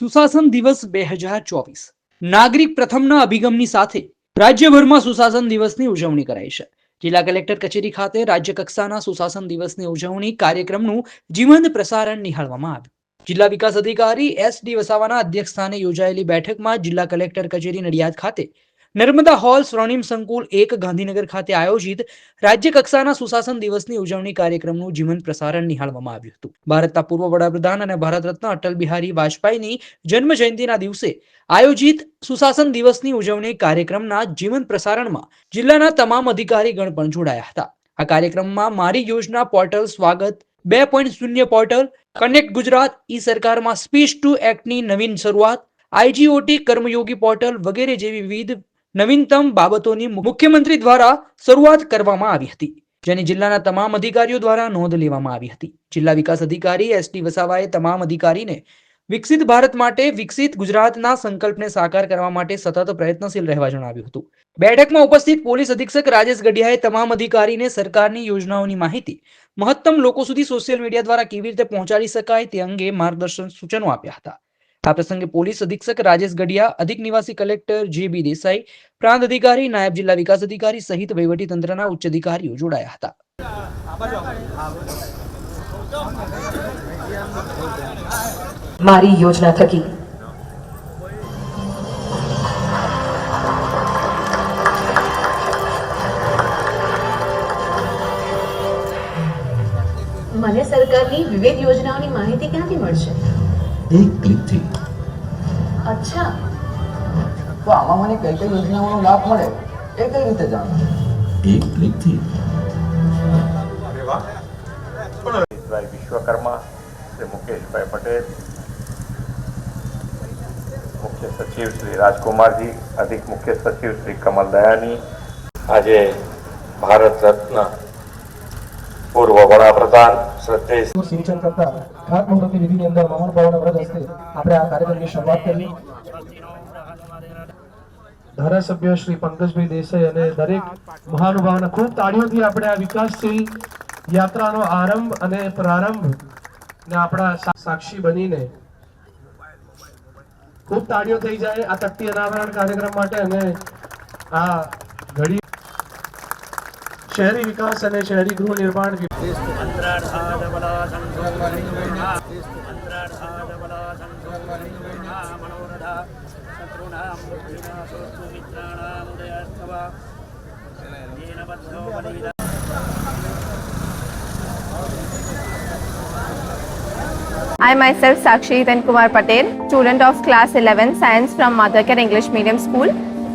સુશાસન દિવસ બે હજાર ચોવીસ. નાગરિક પ્રથમના અભિગમની સાથે રાજ્યભરમાં સુશાસન દિવસની ઉજવણી કરાઈ છે. જિલ્લા કલેક્ટર કચેરી ખાતે રાજ્ય કક્ષાના સુશાસન દિવસની ઉજવણી કાર્યક્રમનું જીવંત પ્રસારણ નિહાળવામાં આવ્યું. જિલ્લા વિકાસ અધિકારી એસ ડી વસાવાના અધ્યક્ષસ્થાને યોજાયેલી બેઠકમાં જિલ્લા કલેક્ટર કચેરી નડિયાદ ખાતે નર્મદા હોલ સ્વર્ણિમ સંકુલ એક ગાંધીનગર ખાતે આયોજિત રાજ્ય કક્ષાના સુશાસન દિવસની ઉજવણી કાર્યક્રમનું જીવંત પ્રસારણ નિહાળવામાં આવ્યું હતું. ભારતના પૂર્વ વડાપ્રધાન અને ભારત રત્ન અટલ બિહારી વાજપેયીની જન્મ જયંતિના દિવસે આયોજિત સુશાસન દિવસની ઉજવણી કાર્યક્રમના જીવંત પ્રસારણમાં જિલ્લાના તમામ અધિકારીગણ પણ જોડાયા હતા. આ કાર્યક્રમમાં મારી યોજના પોર્ટલ સ્વાગત બે પોઈન્ટ શૂન્ય પોર્ટલ, કનેક્ટ ગુજરાત, ઈ સરકારમાં સ્પીચ ટુ એક્ટની નવીન શરૂઆત, આઈજીઓટી કર્મયોગી પોર્ટલ વગેરે જેવી વિવિધ નવીનતમ બાબતોની મુખ્યમંત્રી દ્વારા શરૂઆત કરવામાં આવી હતી, જેની જિલ્લાના તમામ અધિકારીઓ દ્વારા નોંધ લેવામાં આવી હતી. જિલ્લા વિકાસ અધિકારી એસ ટી વસાવાએ તમામ અધિકારીને વિકસિત ભારત માટે વિકસિત ગુજરાતના સંકલ્પને સાકાર કરવા માટે સતત પ્રયત્નશીલ રહેવા જણાવ્યું હતું. બેઠકમાં ઉપસ્થિત પોલીસ અધિક્ષક રાજેશ ગઢિયાએ તમામ અધિકારીને સરકારની યોજનાઓની માહિતી, મહત્તમ લોકો સુધી સોશિયલ મીડિયા દ્વારા કેવી રીતે પહોંચાડી શકાય તે અંગે માર્ગદર્શન સૂચનો આપ્યા હતા. આ પ્રસંગે પોલીસ અધિક્ષક રાજેશ ગઢિયા, અધિક નિવાસી કલેક્ટર જે બી દેસાઈ, પ્રાંત અધિકારી, નાયબ જિલ્લા વિકાસ અધિકારી સહિત તંત્રના ઉચ્ચ અધિકારીઓ જોડાયા હતા. મારી યોજના થકી. મને સરકારની વિવિધ યોજનાઓની માહિતી ક્યાંથી મળશે? એક ક્લિકથી અચ્છા. તો આમાં મને કઈ કઈ યોજનાઓનો લાભ મળે એ કઈ રીતે જાણો એક ક્લિકથી ભાઈ વિશ્વકર્મા શ્રી મુકેશભાઈ પટેલ મુખ્ય સચિવ શ્રી રાજકુમારજી અધિક મુખ્ય સચિવ શ્રી કમલ દયાની આજે ભારત રત્ન પૂર્વ વડાપ્રધાનનું સિંચન કરતા ખાતમુહૂર્તની વિધિની અંદર મહાનુભાવોના વ્રત હસ્તે આપણે આ કાર્યક્રમની શરૂઆત કરી. ધારાસભ્ય શ્રી પંકજભાઈ દેસાઈ અને દરેક મહાનુભાવના ખૂબ તાળીઓથી આપણે આ વિકાસશીલ યાત્રાનો આરંભ અને પ્રારંભ ને આપણા સાક્ષી બનીને ખૂબ તાળીઓ થઈ જાય આ તકતી અનાવરણ કાર્યક્રમ માટે અને આ ઘડી શહેરી વિકાસ અને શહેરી ગૃહ નિર્માણ I myself Sakshi Kumar Patel, student of class 11 science from Mothercare English Medium School.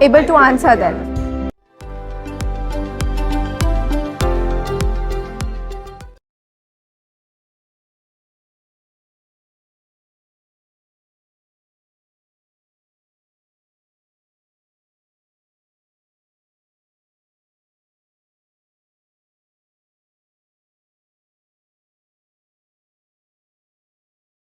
able to answer them.